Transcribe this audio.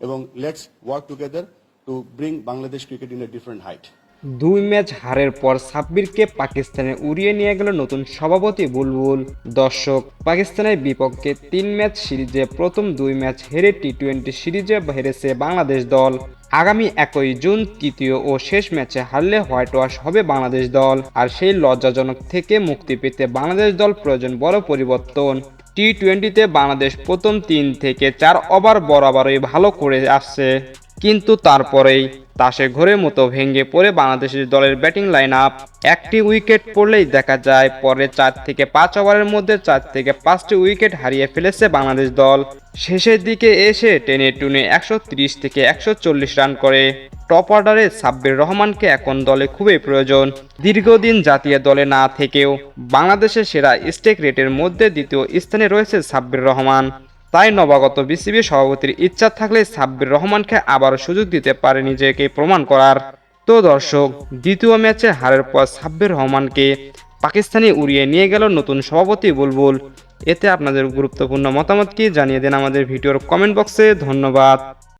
এবং let's work together to bring Bangladesh cricket in a different height দুই match হারের পর সাব্বিরকে পাকিস্তানে উড়িয়ে নিয়ে গেল নতুন সভাপতি বুলবুল। দর্শক, পাকিস্তানের বিপক্ষে তিন ম্যাচ সিরিজে প্রথম দুই ম্যাচ হেরে টি টোয়েন্টি সিরিজে হেরেছে বাংলাদেশ দল। আগামী একই জুন তৃতীয় ও শেষ ম্যাচে হারলে হোয়াইট ওয়াশ হবে বাংলাদেশ দল, আর সেই লজ্জাজনক থেকে মুক্তি পেতে বাংলাদেশ দল প্রয়োজন বড় পরিবর্তন। টি টোয়েন্টিতে বাংলাদেশ প্রথম তিন থেকে চার ওভার বরাবরই ভালো করে আসছে। কিন্তু তারপরেই তাসে ঘরের মতো ভেঙে পড়ে বাংলাদেশের দলের ব্যাটিং লাইন আপ একটি উইকেট পড়লেই দেখা যায় পরে চার থেকে পাঁচ ওভারের মধ্যে চার থেকে পাঁচটি উইকেট হারিয়ে ফেলেছে বাংলাদেশ দল। শেষের দিকে এসে টেনে টুনে একশো থেকে একশো চল্লিশ রান করে। টপ অর্ডারে সাব্বির রহমানকে এখন দলে খুবই প্রয়োজন। দীর্ঘদিন জাতীয় দলে না থেকেও বাংলাদেশের সেরা স্টেক রেটের মধ্যে দ্বিতীয় স্থানে রয়েছে সাব্বির রহমান। তাই নবাগত বিসিবি সভাপতির ইচ্ছা থাকলে সাব্বির রহমানকে আবার সুযোগ দিতে পারে নিজেকে প্রমাণ করার। তো দর্শক, দ্বিতীয় ম্যাচে হারের পর সাব্বির রহমানকে পাকিস্তানে উড়িয়ে নিয়ে গেল নতুন সভাপতি বুলবুল। এতে আপনাদের গুরুত্বপূর্ণ মতামত কি জানিয়ে দেন আমাদের ভিডিওর কমেন্ট বক্সে ধন্যবাদ।